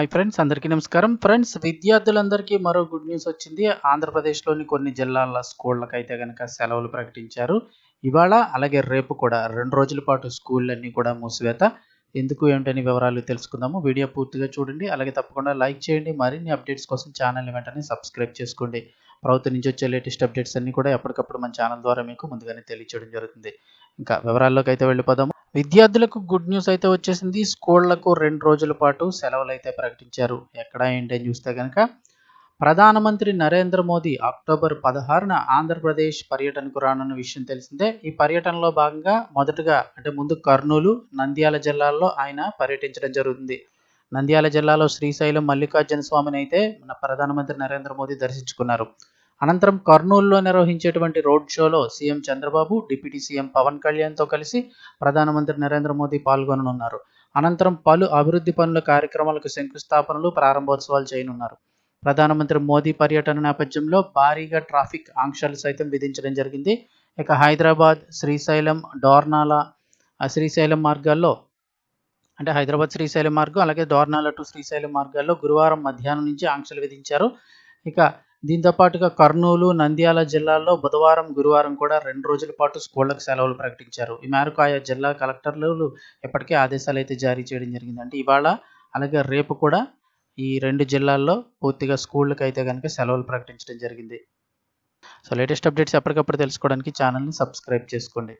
Hi friends అందరికీ నమస్కారం. Friends విద్యార్థులందరికీ మరో గుడ్ న్యూస్ వచ్చింది. ఆంధ్రప్రదేశ్లోని కొన్ని జిల్లాల స్కూళ్ళకి అయితే కనుక సెలవులు ప్రకటించారు. ఇవాళ అలాగే రేపు కూడా రెండు రోజుల పాటు స్కూళ్ళన్నీ కూడా మూసివేత. ఎందుకు ఏమిటని వివరాలు తెలుసుకుందాము. వీడియో పూర్తిగా చూడండి. అలాగే తప్పకుండా లైక్ చేయండి. మరిన్ని అప్డేట్స్ కోసం ఛానల్ని వెంటనే సబ్స్క్రైబ్ చేసుకోండి. ప్రభుత్వం నుంచి వచ్చే లేటెస్ట్ అప్డేట్స్ అన్నీ కూడా ఎప్పటికప్పుడు మన ఛానల్ ద్వారా మీకు ముందుగానే తెలియచేయడం జరుగుతుంది. ఇంకా వివరాల్లోకి అయితే వెళ్ళిపోదాము. విద్యార్థులకు గుడ్ న్యూస్ అయితే వచ్చేసింది. స్కూళ్ళకు రెండు రోజుల పాటు సెలవులు అయితే ప్రకటించారు. ఎక్కడ ఏంటి అని చూస్తే కనుక ప్రధానమంత్రి నరేంద్ర మోదీ అక్టోబర్ పదహారున ఆంధ్రప్రదేశ్ పర్యటనకు రానున్న విషయం తెలిసిందే. ఈ పర్యటనలో భాగంగా మొదటగా అంటే ముందు కర్నూలు నంద్యాల జిల్లాల్లో ఆయన పర్యటించడం జరుగుతుంది. నంద్యాల జిల్లాలో శ్రీశైలం మల్లికార్జున స్వామిని అయితే మన ప్రధానమంత్రి నరేంద్ర మోదీ దర్శించుకున్నారు. అనంతరం కర్నూలులో నిర్వహించేటువంటి రోడ్ షోలో CM Chandrababu deputy CM Pawan కళ్యాణ్తో కలిసి ప్రధానమంత్రి నరేంద్ర మోదీ పాల్గొననున్నారు. అనంతరం పలు అభివృద్ధి పనుల కార్యక్రమాలకు శంకుస్థాపనలు ప్రారంభోత్సవాలు చేయనున్నారు. ప్రధానమంత్రి మోదీ పర్యటన నేపథ్యంలో భారీగా ట్రాఫిక్ ఆంక్షలు సైతం విధించడం జరిగింది. ఇక హైదరాబాద్ శ్రీశైలం డోర్నాల శ్రీశైలం మార్గాల్లో అంటే హైదరాబాద్ శ్రీశైలం మార్గం అలాగే దోర్నాల టు శ్రీశైలం మార్గాల్లో గురువారం మధ్యాహ్నం నుంచి ఆంక్షలు విధించారు. ఇక దీంతో పాటుగా కర్నూలు నంద్యాల జిల్లాల్లో బుధవారం గురువారం కూడా రెండు రోజుల పాటు స్కూళ్ళకు సెలవులు ప్రకటించారు. ఈ మేరకు ఆయా జిల్లా కలెక్టర్లు ఇప్పటికే ఆదేశాలు అయితే జారీ చేయడం జరిగింది అంటే ఇవాళ అలాగే రేపు కూడా ఈ రెండు జిల్లాల్లో పూర్తిగా స్కూళ్ళకి అయితే కనుక సెలవులు ప్రకటించడం జరిగింది. సో లేటెస్ట్ అప్డేట్స్ ఎప్పటికప్పుడు తెలుసుకోవడానికి ఛానల్ని సబ్స్క్రైబ్ చేసుకోండి.